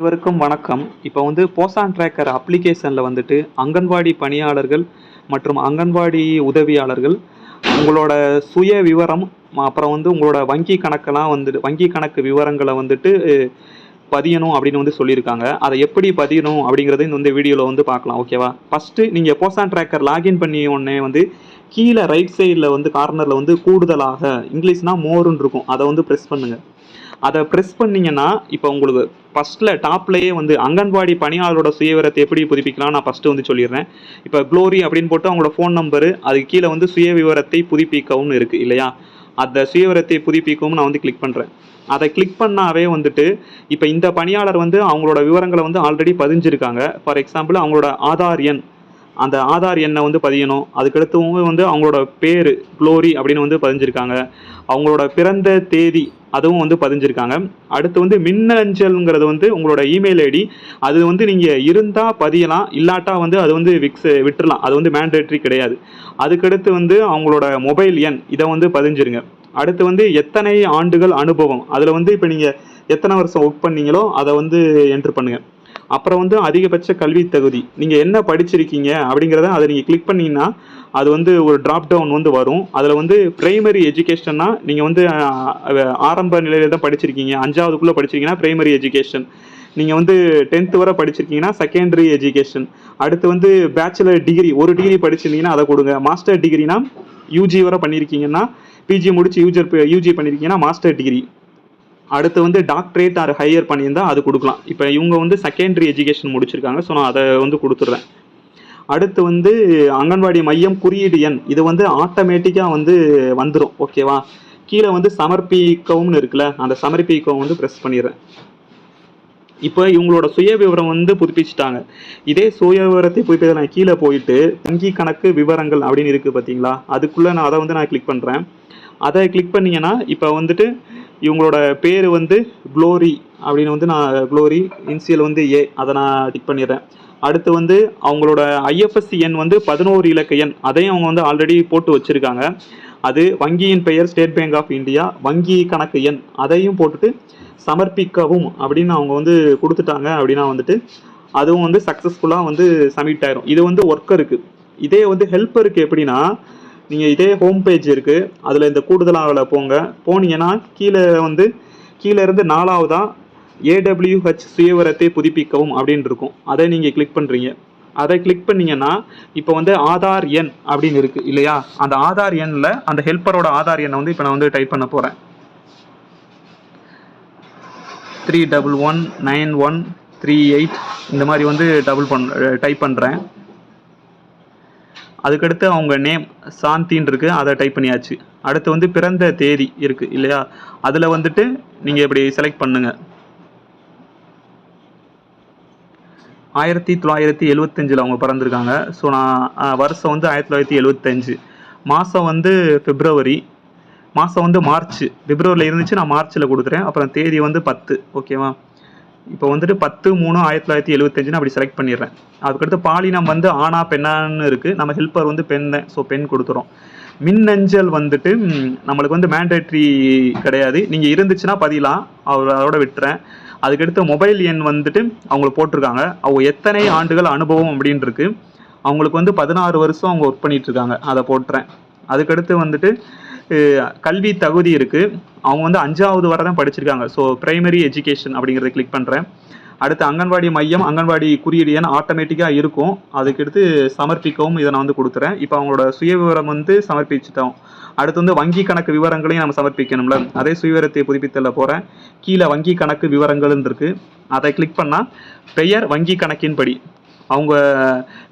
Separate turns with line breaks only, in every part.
அனைவருக்கும் வணக்கம். இப்போ வந்து போசான் ட்ராக்கர் அப்ளிகேஷனில் வந்துட்டு அங்கன்வாடி பணியாளர்கள் மற்றும் அங்கன்வாடி உதவியாளர்கள் உங்களோட சுய விவரம் அப்புறம் வந்து உங்களோட வங்கி கணக்கெல்லாம் வந்துட்டு வங்கி கணக்கு விவரங்களை வந்துட்டு பதியணும் அப்படின்னு வந்து சொல்லியிருக்காங்க. அதை எப்படி பதியணும் அப்படிங்கிறத இந்த வந்து வீடியோவில் வந்து பார்க்கலாம் ஓகேவா ஃபஸ்ட்டு நீங்கள் போசான் ட்ராக்கர் லாகின் பண்ணி உடனே வந்து கீழே ரைட் சைடில் வந்து கார்னரில் வந்து கூடுதலாக இங்கிலீஷ்னால் மோருன்னு இருக்கும். அதை வந்து ப்ரெஸ் பண்ணுங்கள் அதை ப்ரெஸ் பண்ணிங்கன்னா இப்போ உங்களுக்கு ஃபஸ்ட்டில் டாப்லேயே வந்து அங்கன்வாடி பணியாளரோட சுயவிவரத்தை எப்படி புதுப்பிக்கலாம்? நான் ஃபஸ்ட்டு வந்து சொல்லிடுறேன். இப்போ க்ளோரி அப்படின்னு போட்டு அவங்களோட ஃபோன் நம்பரு அதுக்கு கீழே வந்து சுயவிவரத்தை புதுப்பிக்கவும் இருக்குது இல்லையா? அந்த சுயவரத்தை புதுப்பிக்கவும் நான் வந்து கிளிக் பண்ணுறேன் அதை கிளிக் பண்ணாவே வந்துட்டு இப்போ இந்த பணியாளர் வந்து அவங்களோட விவரங்களை வந்து ஆல்ரெடி பதிஞ்சிருக்காங்க. ஃபார் எக்ஸாம்பிள் அவங்களோட ஆதார் எண். அந்த ஆதார் எண்ணை வந்து பதியணும். அதுக்கடுத்தவங்க வந்து அவங்களோட பேர் க்ளோரி அப்படின்னு வந்து பதிஞ்சிருக்காங்க. அவங்களோட பிறந்த தேதி அதுவும் வந்து பதிஞ்சிருக்காங்க. அடுத்து வந்து மின்னஞ்சல்ங்கிறது வந்து உங்களோட இமெயில் ஐடி அது வந்து நீங்கள் இருந்தால் பதியலாம் இல்லாட்டா வந்து அது வந்து விக்ஸ் விட்டுறலாம். அது வந்து மேண்டேட்ரி கிடையாது. அதுக்கடுத்து வந்து அவங்களோட மொபைல் எண் இதை வந்து பதிஞ்சிருங்க. அடுத்து வந்து எத்தனை ஆண்டுகள் அனுபவம்? அதில் வந்து இப்போ நீங்கள் எத்தனை வருஷம் ஒர்க் பண்ணீங்களோ அதை வந்து என்ட்ரு பண்ணுங்கள் அப்புறம் வந்து அதிகபட்ச கல்வி தகுதி. நீங்கள் என்ன படிச்சிருக்கீங்க அப்படிங்கிறத அதை நீங்கள் கிளிக் பண்ணிங்கன்னா அது வந்து ஒரு ட்ராப் டவுன் வந்து வரும். அதில் வந்து பிரைமரி எஜுகேஷன்னா நீங்கள் வந்து ஆரம்ப நிலையில் தான் படிச்சிருக்கீங்க. அஞ்சாவதுக்குள்ளே படிச்சிருக்கீங்கன்னா பிரைமரி எஜுகேஷன் நீங்கள் வந்து டென்த்து வரை படிச்சிருக்கீங்கன்னா செகண்டரி எஜுகேஷன் அடுத்து வந்து பேச்சுலர் டிகிரி ஒரு டிகிரி படிச்சிருந்தீங்கன்னா அதை கொடுங்க. மாஸ்டர் டிகிரினா யூஜி வரை பண்ணியிருக்கீங்கன்னா பிஜி முடிச்சு யூஜர் யூஜி பண்ணியிருக்கீங்கன்னா மாஸ்டர் டிகிரி அடுத்து வந்து டாக்டரேட் ஆர் ஹையர் பண்ணியிருந்தால் அது கொடுக்கலாம். இப்போ இவங்க வந்து செகண்டரி எஜுகேஷன் முடிச்சிருக்காங்க. ஸோ நான் அதை வந்து கொடுத்துட்றேன். அடுத்து வந்து அங்கன்வாடி மையம் குறியீடு எண். இது வந்து ஆட்டோமேட்டிக்காக வந்து வந்துடும் ஓகேவா கீழே வந்து சமர்ப்பிக்கவும்னு இருக்குல்ல அந்த சமர்ப்பிக்கவும் வந்து ப்ரெஸ் பண்ணிடுறேன். இப்போ இவங்களோட சுய விவரம் வந்து புதுப்பிச்சிட்டாங்க. இதே சுய விவரத்தை புதுப்பிக்க நான் கீழே போயிட்டு வங்கி கணக்கு விவரங்கள் அப்படின்னு இருக்குது பார்த்தீங்களா? அதுக்குள்ளே நான் அதை வந்து நான் கிளிக் பண்ணுறேன் அதை கிளிக் பண்ணிங்கன்னா இப்போ வந்துட்டு இவங்களோட பேர் வந்து க்ளோரி அப்படின்னு வந்து நான் க்ளோரி இன்சியல் வந்து ஏ அதை நான் டிக் பண்ணிடுறேன். அடுத்து வந்து அவங்களோட ஐஎஃப்எஸ்சி எண் வந்து பதினோரு இலக்க எண். அதையும் அவங்க வந்து ஆல்ரெடி போட்டு வச்சுருக்காங்க. அது வங்கியின் பெயர் ஸ்டேட் பேங்க் ஆஃப் இந்தியா வங்கி கணக்கு எண். அதையும் போட்டுட்டு சமர்ப்பிக்கவும் அப்படின்னு அவங்க வந்து கொடுத்துட்டாங்க அப்படின்னா வந்துட்டு அதுவும் வந்து சக்ஸஸ்ஃபுல்லாக வந்து சப்மிட் ஆயிரும். இது வந்து ஒர்க்கருக்கு இதே வந்து ஹெல்ப்பருக்கு எப்படின்னா நீங்கள் இதே ஹோம் பேஜ் இருக்குது அதில் இந்த கூடுதலாவில் போங்க. போனீங்கன்னா கீழே வந்து கீழே இருந்து நாலாவதாக ஏடபிள்யூஹெச் சுயவரத்தை புதுப்பிக்கவும் அப்படின்னு இருக்கும். அதை நீங்கள் கிளிக் பண்ணுறீங்க அதை கிளிக் பண்ணீங்கன்னா இப்போ வந்து ஆதார் எண் அப்படின்னு இருக்கு இல்லையா? அந்த ஆதார் எண்ணில் அந்த ஹெல்ப்பரோட ஆதார் எண்ணை வந்து இப்போ நான் வந்து டைப் பண்ண போகிறேன் three double one nine one three eight இந்த மாதிரி வந்து டபுள் பண் டைப் பண்ணுறேன் அதுக்கடுத்து அவங்க நேம் சாந்தின்னு இருக்கு அதை டைப் பண்ணியாச்சு. அடுத்து வந்து பிறந்த தேதி இருக்குது இல்லையா? அதில் வந்துட்டு நீங்கள் இப்படி செலக்ட் பண்ணுங்கள் ஆயிரத்தி தொள்ளாயிரத்தி எழுவத்தஞ்சில் அவங்க பிறந்திருக்காங்க. ஸோ நான் வருஷம் வந்து ஆயிரத்தி தொள்ளாயிரத்தி எழுவத்தஞ்சு. மாதம் வந்து பிப்ரவரி மாதம் வந்து மார்ச் பிப்ரவரியில் இருந்துச்சு நான் மார்ச்சில் கொடுத்துறேன் அப்புறம் தேதி வந்து பத்து ஓகேவா இப்போ வந்துட்டு பத்து மூணு ஆயிரத்தி தொள்ளாயிரத்தி எழுவத்தஞ்சுன்னு அப்படி செலக்ட் பண்ணிடுறேன். அதுக்கடுத்து பாலினம் வந்து ஆனா பெண்ணான்னு இருக்குது நம்ம ஹெல்ப்பர் வந்து பெண் தான். ஸோ பெண் கொடுத்துறோம். மின்னஞ்சல் வந்துட்டு நம்மளுக்கு வந்து மேண்டேட்ரி கிடையாது. நீங்கள் இருந்துச்சுன்னா பதிலாம் அவர் அதோட விட்டுறேன். அதுக்கடுத்து மொபைல் எண் வந்துட்டு அவங்களுக்கு போட்டிருக்காங்க. அவங்க எத்தனை ஆண்டுகள் அனுபவம் அப்படின்னு இருக்கு அவங்களுக்கு வந்து பதினாறு வருஷம் அவங்க ஒர்க் பண்ணிட்டு இருக்காங்க அதை போட்டுறேன். அதுக்கடுத்து வந்துட்டு கல்வி தகுதி இருக்குது அவங்க வந்து அஞ்சாவது வரை தான் படிச்சிருக்காங்க. ஸோ ப்ரைமரி எஜுகேஷன் அப்படிங்கிறத கிளிக் பண்ணுறேன் அடுத்து அங்கன்வாடி மையம் அங்கன்வாடி குறியீடு எண் ஆட்டோமேட்டிக்காக இருக்கும். அதுக்கடுத்து சமர்ப்பிக்கவும் இதை நான் வந்து கொடுத்துறேன் இப்போ அவங்களோட சுய விவரம் வந்து சமர்ப்பிச்சிட்டோம். அடுத்து வந்து வங்கி கணக்கு விவரங்களையும் நம்ம சமர்ப்பிக்கணும்ல. அதே சுயவிவரத்தை புதுப்பித்தல போகிறேன் கீழே வங்கி கணக்கு விவரங்கள்னு இருக்கு. அதை கிளிக் பண்ணால் பெயர் வங்கி கணக்கின்படி. அவங்க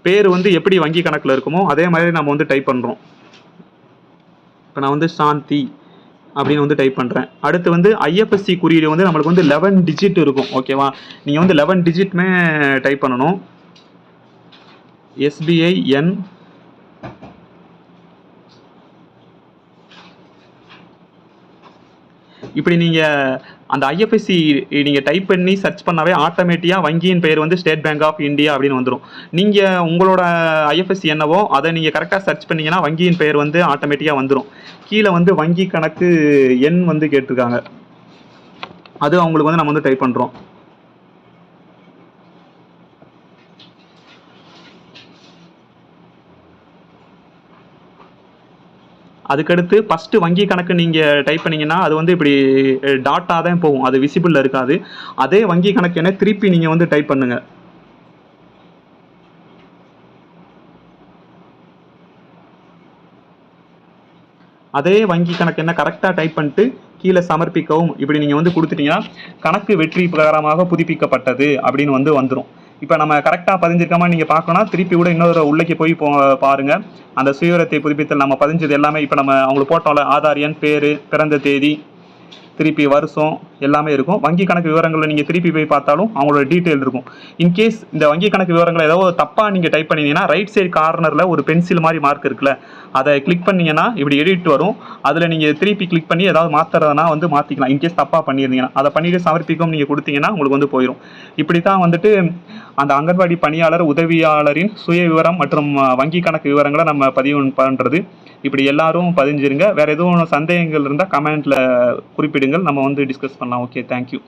பேர் வந்து எப்படி வங்கி கணக்கில் இருக்குமோ அதே மாதிரி நம்ம வந்து டைப் பண்ணுறோம் இப்போ நான் வந்து சாந்தி. அப்படின்னு வந்து டைப் பண்ணுறேன் அடுத்து வந்து ஐஎஃப்எஸ்சி குறியீடு வந்து நம்மளுக்கு வந்து லெவன் டிஜிட் இருக்கும் ஓகேவா நீங்கள் வந்து லெவன் டிஜிட்மே டைப் பண்ணணும். எஸ்பிஐ என் இப்படி நீங்கள் அந்த ஐஎஃப்எஸ்சி நீங்கள் டைப் பண்ணி சர்ச் பண்ணாவே ஆட்டோமேட்டிக்காக வங்கியின் பெயர் வந்து ஸ்டேட் பேங்க் ஆஃப் இந்தியா அப்படின்னு வந்துடும் நீங்கள் உங்களோட ஐஎஃப்எஸ்சி என்னவோ அதை நீங்கள் கரெக்டாக சர்ச் பண்ணீங்கன்னா வங்கியின் பெயர் வந்து ஆட்டோமேட்டிக்காக வந்துடும் கீழே வந்து வங்கி கணக்கு எண் வந்து கேட்டிருக்காங்க. அது அவங்களுக்கு வந்து நம்ம வந்து டைப் பண்ணுறோம் அதுக்கடுத்து ஃபஸ்ட்டு வங்கி கணக்கு நீங்கள் டைப் பண்ணிங்கன்னா அது வந்து இப்படி டாட்டாக தான் போகும். அது விசிபிளில் இருக்காது. அதே வங்கி கணக்கு என்ன திருப்பி நீங்கள் வந்து டைப் பண்ணுங்கள் அதே வங்கி கணக்கு என்ன கரெக்டாக டைப் பண்ணிட்டு கீழே சமர்ப்பிக்கவும். இப்படி நீங்கள் வந்து கொடுத்துட்டீங்கன்னா கணக்கு வெற்றி பிரகாரமாக புதுப்பிக்கப்பட்டது அப்படின்னு வந்து வந்துடும் இப்போ நம்ம கரெக்டாக பதிஞ்சிருக்காம நீங்கள் பார்க்கணும் திருப்பி கூட இன்னொரு உள்ளே போய் போ பாருங்கள் அந்த சுயரத்தை புதுப்பித்தல் நம்ம பதிஞ்சது எல்லாமே இப்போ நம்ம அவங்களுக்கு போட்டோம்ல ஆதார் எண் பேர் பிறந்த தேதி திருப்பி வருஷம் எல்லாமே இருக்கும். வங்கி கணக்கு விவரங்களை நீங்கள் திருப்பி போய் பார்த்தாலும் அவங்களோட டீட்டெயில் இருக்கும். இன்கேஸ் இந்த வங்கி கணக்கு விவரங்களை ஏதோ தப்பாக நீங்கள் டைப் பண்ணிங்கன்னா ரைட் சைடு கார்னரில் ஒரு பென்சில் மாதிரி மார்க் இருக்குல்ல அதை கிளிக் பண்ணிங்கன்னா இப்படி எடிட் வரும். அதில் நீங்கள் திருப்பி கிளிக் பண்ணி ஏதாவது மாற்றுறதுனா வந்து மாற்றிக்கலாம் இன்கேஸ் தப்பாக பண்ணியிருந்தீங்கன்னா. அதை பண்ணிட்டு சமர்ப்பிக்கும் நீங்கள் கொடுத்தீங்கன்னா உங்களுக்கு வந்து போயிடும் இப்படி தான் வந்துட்டு அந்த அங்கன்வாடி பணியாளர் உதவியாளரின் சுய விவரம் மற்றும் வங்கி கணக்கு விவரங்களை நம்ம பதிவு பண்ணுறது இப்படி எல்லாரும் பதிஞ்சிருங்க. வேற எதுவும் சந்தேகங்கள் இருந்தால் கமெண்ட்ல குறிப்பிடுங்கள். நம்ம வந்து டிஸ்கஸ் பண்ணலாம். Okay thank you